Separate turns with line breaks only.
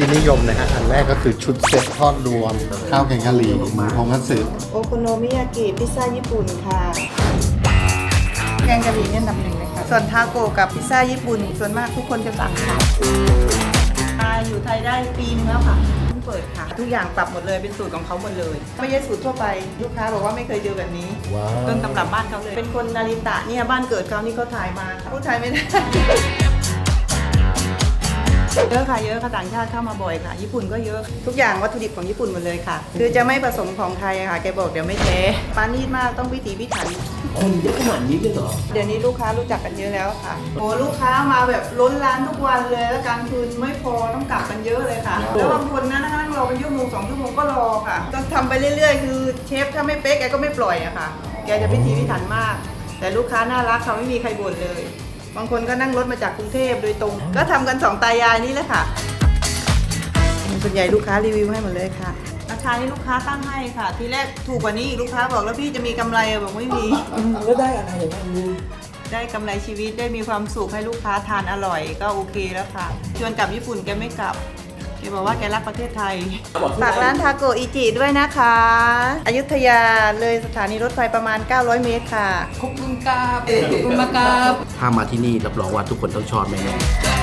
ที่นิยมนะฮะ อันแรกก็คือชุดเซ็ตทอดรวม ข้าวแกงกะหรี่หมูพงคัตสึ
โอโคโนมิยากิพิซซ่าญี่ปุ่นค่ะ แกงกะหรี่เนี่ยอันดับหนึ่งเลยค่ะ ส่วนทาโกะกับพิซซ่าญี่ปุ่น ส่วนมากทุกคนจะสั่งค่ะมาอยู่ไทยได้ปีนึงแล้วค่ะเพิ่งเปิดค่ะ ทุกอย่างปรับหมดเลยเป็นสูตรของเขาหมดเลย ไม่ใช่สูตรทั่วไปลูกค้าบอกว่าไม่เคยเจอแบบนี้
ว้าว
ต้นตำรับบ้านเขาเลย เป็นคนนาริตะเนี่ยบ้านเกิดเขานี่เขาถ่ายมาพูดไทยไม่ได้ เยอะค่ะเยอะค่ะต่างชาติเข้ามาบ่อยค่ะ ญี่ปุ่นก็เยอะทุกอย่างวัตถุดิบของญี่ปุ่นหมดเลยค่ะ คือจะไม่ผสมของไทยอะค่ะแกบอกเดี๋ยวไม่แท้ปานีตมากต้องพิถีพิถัน
คนเยอะขนาดนี้เลยเหรอ
เดี๋ยวนี้ลูกค้ารู้จักกันเยอะแล้วค่ะโอ้ลูกค้ามาแบบล้นร้านทุกวันเลย แล้วกลางคืนไม่พอต้องกลับกันเยอะเลยค่ะแล้วบางคนนะนั่งรอเป็นชั่วโมงสองชั่วโมงก็รอค่ะต้องทำไปเรื่อย ๆ คือเชฟถ้าไม่เป๊ะแกก็ไม่ปล่อยอะค่ะ แกจะพิถีพิถันมาก แต่ลูกค้าน่ารักเขาไม่มีใครบ่นเลย บางคนก็นั่งรถมาจากกรุงเทพโดยตรง ก็ทำกันสองตายายนี่แหละค่ะ ส่วนใหญ่ลูกค้ารีวิวให้หมดเลยค่ะ ราคานี่ลูกค้าตั้งให้ค่ะ ทีแรกถูกกว่านี้อีกลูกค้าบอกแล้วพี่จะมีกำไรอะบอกไม่มี
แล้วได้อะไรอย่างนั้นนึง
ได้กำไรชีวิตได้มีความสุขให้ลูกค้าทานอร่อยก็โอเคแล้วค่ะ ชวนกลับญี่ปุ่นแกไม่กลับ แกบอกว่าแกรักประเทศไทย ฝากร้านทาโกอิจิด้วยนะคะ อยุธยาเลยสถานีรถไฟประมาณ 900 เมตรค่ะ
ขอบคุณครับขอบคุณมากครับ
ถ้ามาที่นี่รับรองว่าทุกคนต้องชอบแน่ๆ